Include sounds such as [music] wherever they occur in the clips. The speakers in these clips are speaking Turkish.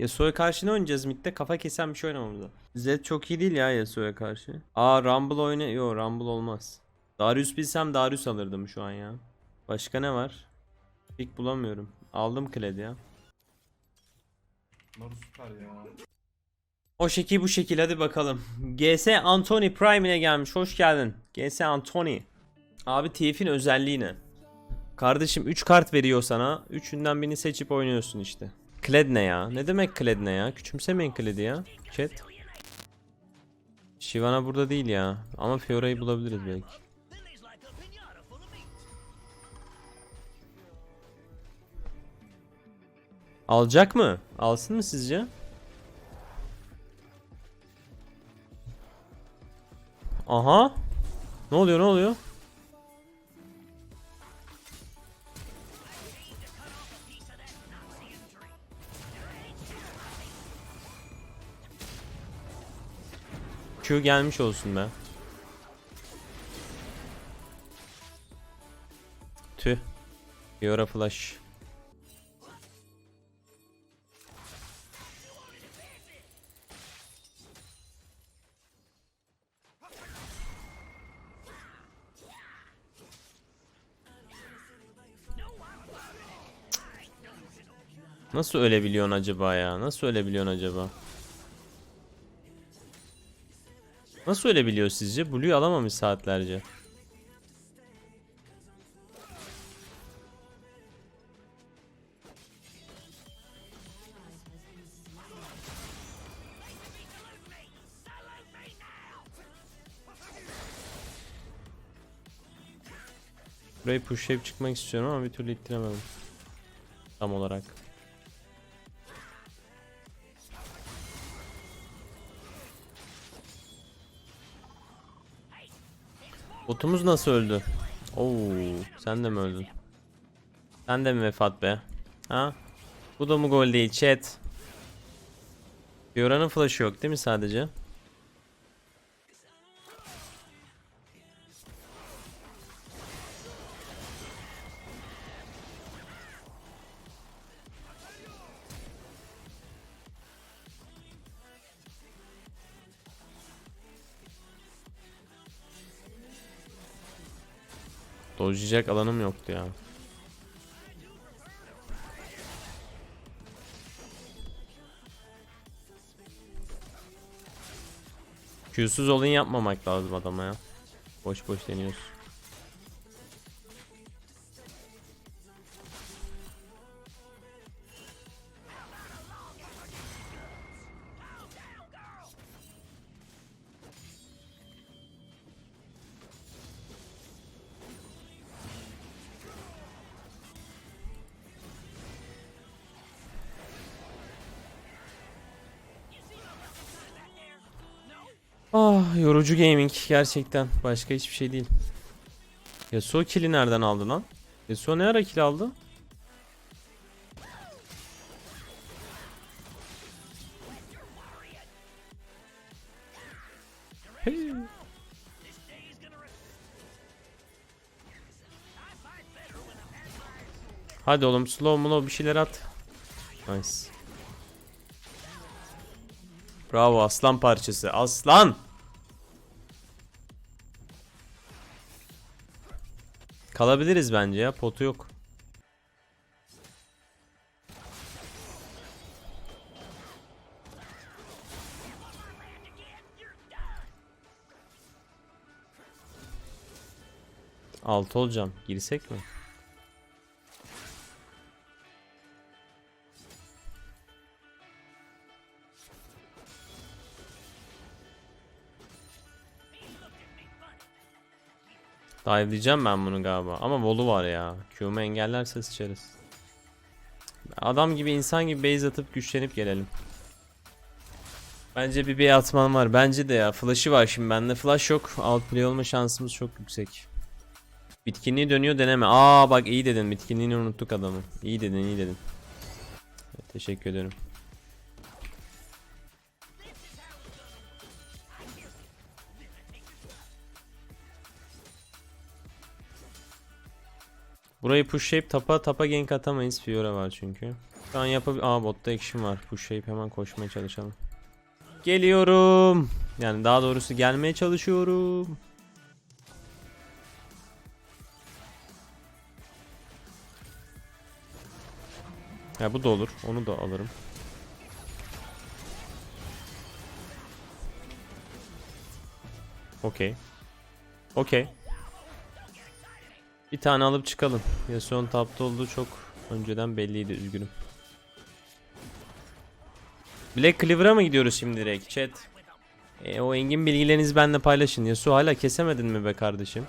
Yasuo'ya karşı ne oynayacağız midde? Kafa kesen bir şey oynamamız lazım. Zed çok iyi değil ya Yasuo'ya karşı. Aa Rumble oyna... Yo Rumble olmaz. Darius bilsem Darius alırdım şu an ya. Başka ne var? Pick bulamıyorum. Aldım Kled ya. Naru süper ya. O şekil bu şekil hadi bakalım. GS Anthony Prime'ine gelmiş. Hoş geldin. GS Anthony. Abi TF'in özelliği ne? Kardeşim 3 kart veriyor sana. Üçünden birini seçip oynuyorsun işte. Kled ne ya? Ne demek Kled ne ya? Küçümsemeyin Kled'i ya. Chat. Shyvana burada değil ya. Ama Fiora'yı bulabiliriz belki. Alacak mı? Alsın mı sizce? Aha. Ne oluyor ne oluyor? Q gelmiş olsun be. Tüh. Yora flash. Nasıl ölebiliyorsun acaba ya? Nasıl ölebiliyorsun acaba? Nasıl ölebiliyor sizce? Blue'yu alamamış saatlerce. Burayı pushlayıp çıkmak istiyorum ama bir türlü ittiremedim. Tam olarak. Botumuz nasıl öldü? Oo, sen de mi öldün? Sen de mi vefat be? Ha? Bu da mı gol değil chat? Fiora'nın flash'ı yok değil mi sadece? Dojlayacak alanım yoktu ya. Q'suz olun yapmamak lazım adama ya. Boş boş deniyoruz. Yorucu gaming gerçekten. Başka hiçbir şey değil. Yasuo kill'i nereden aldı lan? Yasuo ne ara kill aldı? Hadi oğlum slow mo bir şeyler at. Nice. Bravo aslan parçası. Aslan. Kalabiliriz bence ya. Potu yok. Altı olacağım. Girsek mi? Dive'layacağım ben bunu galiba. Ama volu var ya. Q'mu engellerse sıçarız. Adam gibi insan gibi base atıp güçlenip gelelim. Bence bir B atman var. Bence de ya. Flash'ı var şimdi bende. Flash yok. Outplay olma şansımız çok yüksek. Bitkinliği dönüyor deneme. Aa bak iyi dedin. Bitkinliğini unuttuk adamı. İyi dedin iyi dedin. Evet, teşekkür ederim. Burayı pushlayıp tapa tapa gank atamayız. Fiora var çünkü. Şu an yapabil... Aa botta action var. Pushlayıp hemen koşmaya çalışalım. Geliyorum. Yani daha doğrusu gelmeye çalışıyorum. Ya bu da olur. Onu da alırım. Okey. Okey. Bir tane alıp çıkalım. Yasuo'nun tapta olduğu çok önceden belliydi üzgünüm. Black Cleaver'a mı gidiyoruz şimdi direkt chat? E, o engin bilgilerinizi benimle paylaşın. Yasuo hala kesemedin mi be kardeşim?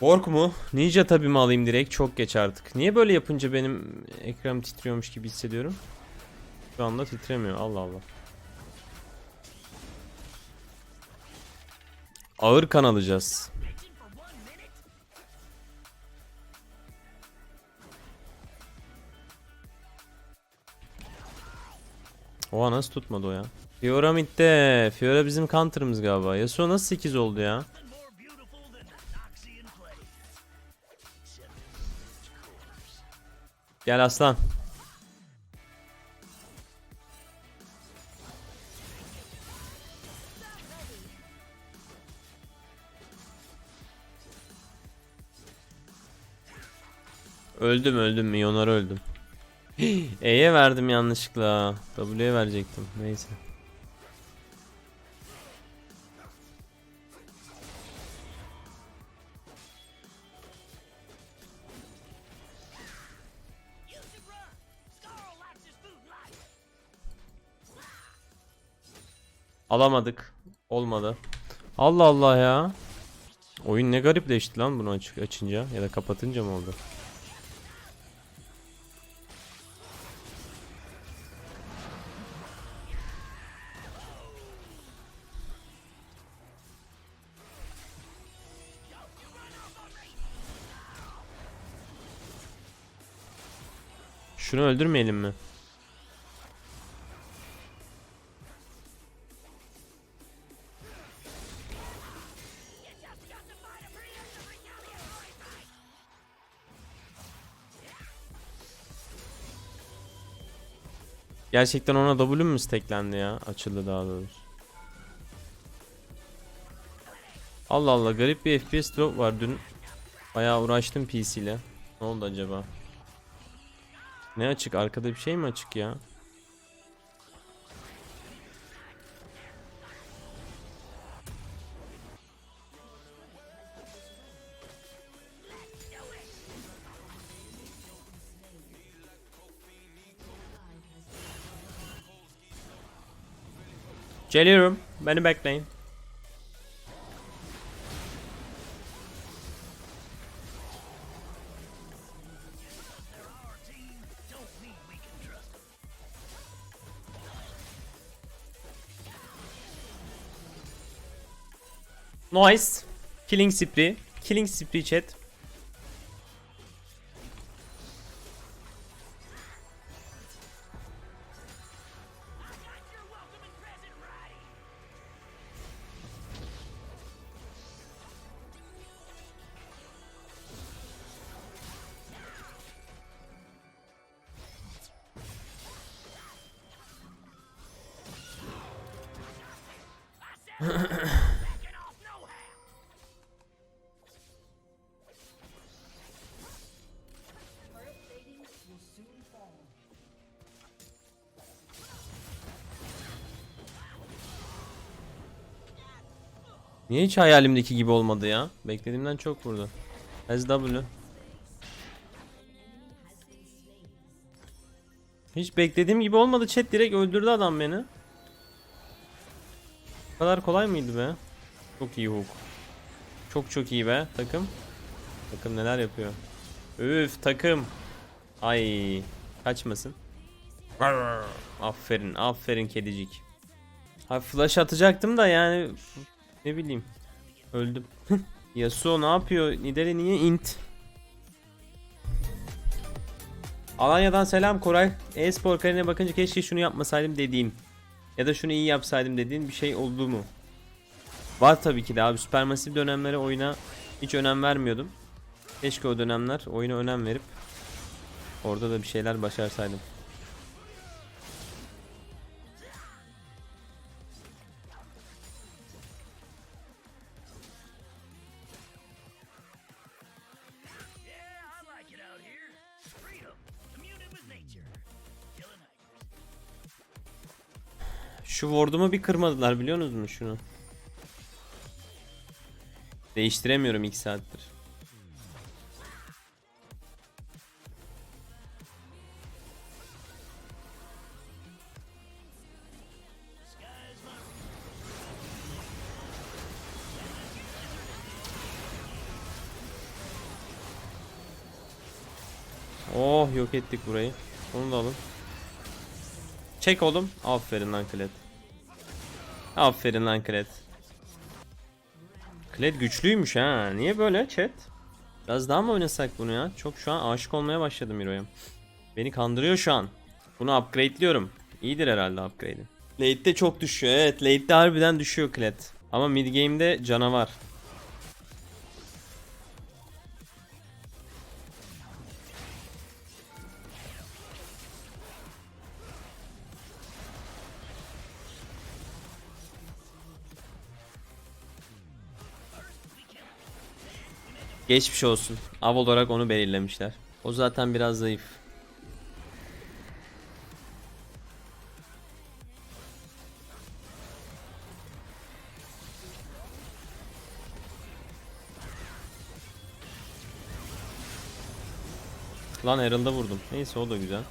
Ork mu? Ninja tabi mi alayım direkt? Çok geç artık. Niye böyle yapınca benim ekran titriyormuş gibi hissediyorum? Şu anda titremiyor. Allah Allah. Ağır kan alacağız. Oha nasıl tutmadı o ya? Fiora midde. Fiora bizim counter'ımız galiba. Yasuo nasıl 8 oldu ya? Gel aslan. Öldüm öldüm milyonları öldüm. [gasps] E'ye verdim yanlışlıkla. W'ye verecektim. Neyse. Alamadık. Olmadı. Allah Allah ya. Oyun ne garipleşti lan bunu açık açınca ya da kapatınca mı oldu? Şunu öldürmeyelim mi? Gerçekten ona W mü steklendi ya? Açıldı daha doğrusu. Allah Allah garip bir FPS drop var dün. Bayağı uğraştım PC ile. Ne oldu acaba? Ne açık? Arkada bir şey mi açık ya? Geliyorum. Beni bekleyin. Nice. Killing spree. Killing spree chat. Niye hiç hayalimdeki gibi olmadı ya? Beklediğimden çok vurdu. SW. Hiç beklediğim gibi olmadı chat direkt öldürdü adam beni. Bu kadar kolay mıydı be? Çok iyi hook. Çok çok iyi be takım. Takım neler yapıyor. Üf takım. Ay kaçmasın. Aferin aferin kedicik. Ha flash atacaktım da yani ne bileyim. Öldüm. [laughs] Yasuo ne yapıyor? Nidale niye int? Alanya'dan selam Koray. E-spor kariyerine bakınca keşke şunu yapmasaydım dediğin. Ya da şunu iyi yapsaydım dediğin bir şey oldu mu? Var tabii ki de abi. Supermassive dönemlere oyuna hiç önem vermiyordum. Keşke o dönemler oyuna önem verip orada da bir şeyler başarsaydım. Ward'umu bir kırmadılar biliyor musunuz şunu? Değiştiremiyorum 2 saattir. Oh yok ettik burayı. Onu da alın. Çek oğlum. Aferin lan Kled. Aferin lan Kled. Kled güçlüymüş ha. Niye böyle chat? Biraz daha mı oynasak bunu ya? Çok şu an aşık olmaya başladım Hero'ya. Beni kandırıyor şu an. Bunu upgrade'liyorum. İyidir herhalde upgrade'i. Late'de çok düşüyor. Evet late'de harbiden düşüyor Kled. Ama mid game'de canavar. Geçmiş olsun. Av olarak onu belirlemişler. O zaten biraz zayıf. Lan Herald'a vurdum. Neyse o da güzel.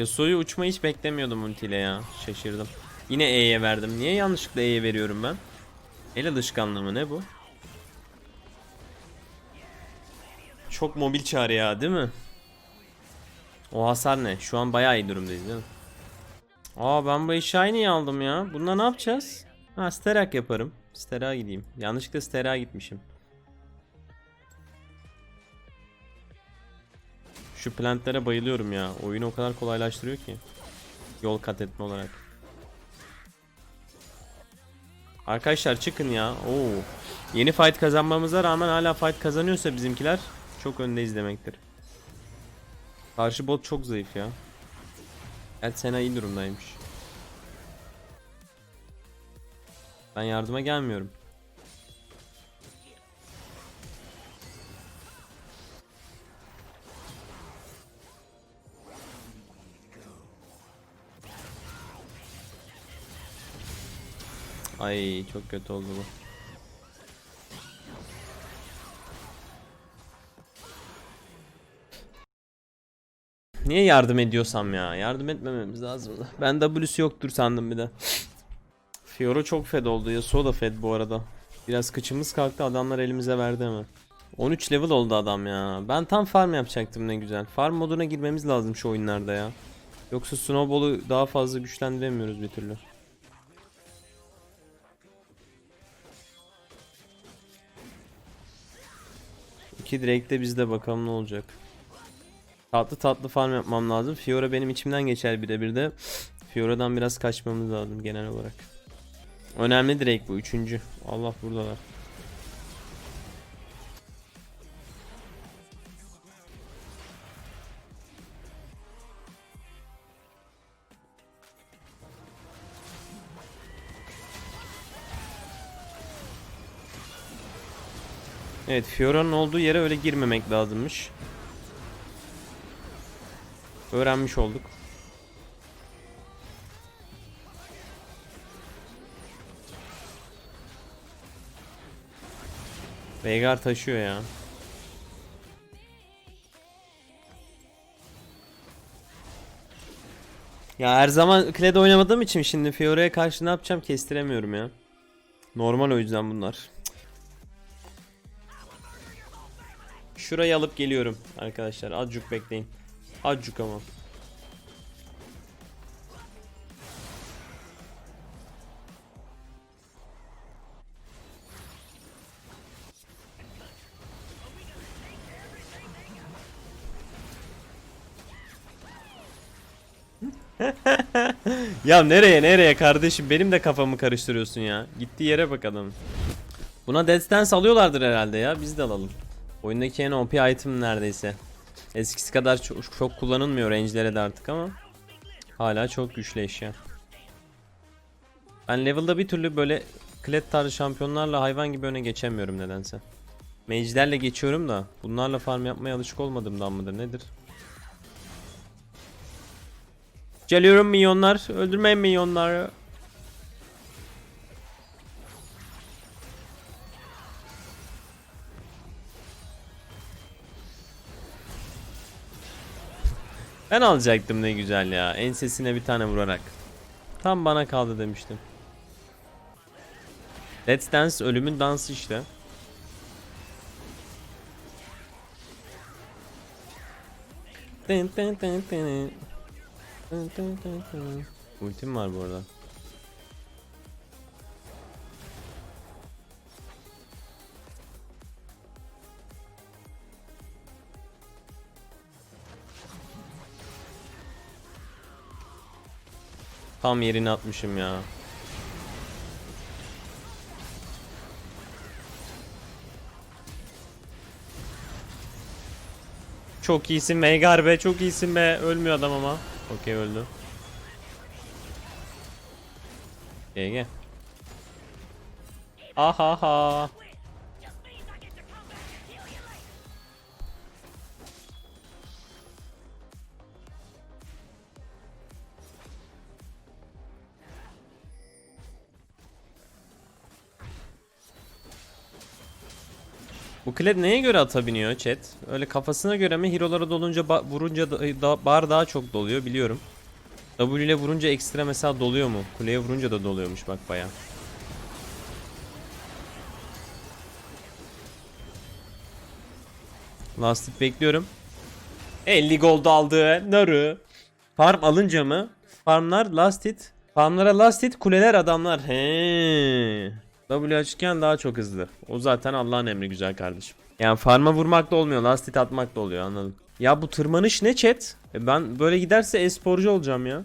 Yasuo'yu uçmayı hiç beklemiyordum ultiyle ya. Şaşırdım. Yine E'ye verdim. Niye yanlışlıkla E'ye veriyorum ben? El alışkanlığı mı ne bu? Çok mobil çağrı ya değil mi? O hasar ne? Şu an bayağı iyi durumdayız değil mi? Aa ben bu niye aldım ya? Bununla ne yapacağız? Ha sterak yaparım. Stera gideyim. Yanlışlıkla stera gitmişim. Şu plantlere bayılıyorum ya. Oyunu o kadar kolaylaştırıyor ki. Yol kat etme olarak. Arkadaşlar çıkın ya. Oo. Yeni fight kazanmamıza rağmen hala fight kazanıyorsa bizimkiler çok öndeyiz demektir. Karşı bot çok zayıf ya. Evet Sena iyi durumdaymış. Ben yardıma gelmiyorum. Ay çok kötü oldu bu. Niye yardım ediyorsam ya? Yardım etmememiz lazım. Ben W'su yoktur sandım bir de. Fiora çok fed oldu. Yasuo da fed bu arada. Biraz kıçımız kalktı adamlar elimize verdi hemen. 13 level oldu adam ya. Ben tam farm yapacaktım ne güzel. Farm moduna girmemiz lazım şu oyunlarda ya. Yoksa Snowball'u daha fazla güçlendiremiyoruz bir türlü. İki direkt de bizde bakalım ne olacak. Tatlı tatlı farm yapmam lazım. Fiora benim içimden geçer birebir de. Fiora'dan biraz kaçmamız lazım genel olarak. Önemli direkt bu üçüncü. Allah buradalar. Evet Fiora'nın olduğu yere öyle girmemek lazımmış. Öğrenmiş olduk. Veigar taşıyor ya. Ya her zaman Kled oynamadığım için şimdi Fiora'ya karşı ne yapacağım kestiremiyorum ya. Normal o yüzden bunlar. Şurayı alıp geliyorum arkadaşlar. Azıcık bekleyin. Azıcık ama. [laughs] ya nereye nereye kardeşim benim de kafamı karıştırıyorsun ya. Gittiği yere bak adamın. Buna Death Dance alıyorlardır herhalde ya. Biz de alalım. Oyundaki en OP item neredeyse. Eskisi kadar çok, çok kullanılmıyor range'lere de artık ama hala çok güçlü eşya. Ben level'da bir türlü böyle klet tarzı şampiyonlarla hayvan gibi öne geçemiyorum nedense. Mage'lerle geçiyorum da bunlarla farm yapmaya alışık olmadığımdan mıdır nedir? Geliyorum milyonlar. Öldürmeyin milyonları. Ben alacaktım ne güzel ya. Ensesine bir tane vurarak. Tam bana kaldı demiştim. Let's Dance ölümün dansı işte. Ultim var bu arada. Tam yerine atmışım ya. Çok iyisin Meigar be çok iyisin be. Ölmüyor adam ama. Okey öldü. GG. Ahaha. Bu klet neye göre ata biniyor chat? Öyle kafasına göre mi? Hero'lara dolunca ba- vurunca da, da- bar daha çok doluyor biliyorum. W ile vurunca ekstra mesela doluyor mu? Kuleye vurunca da doluyormuş bak baya. Last hit bekliyorum. 50 gold aldı. Naru. Farm alınca mı? Farmlar last hit. Farmlara last hit kuleler adamlar. He. W açıkken daha çok hızlı. O zaten Allah'ın emri güzel kardeşim. Yani farma vurmak da olmuyor. Last hit atmak da oluyor anladım. Ya bu tırmanış ne chat? E ben böyle giderse e-sporcu olacağım ya.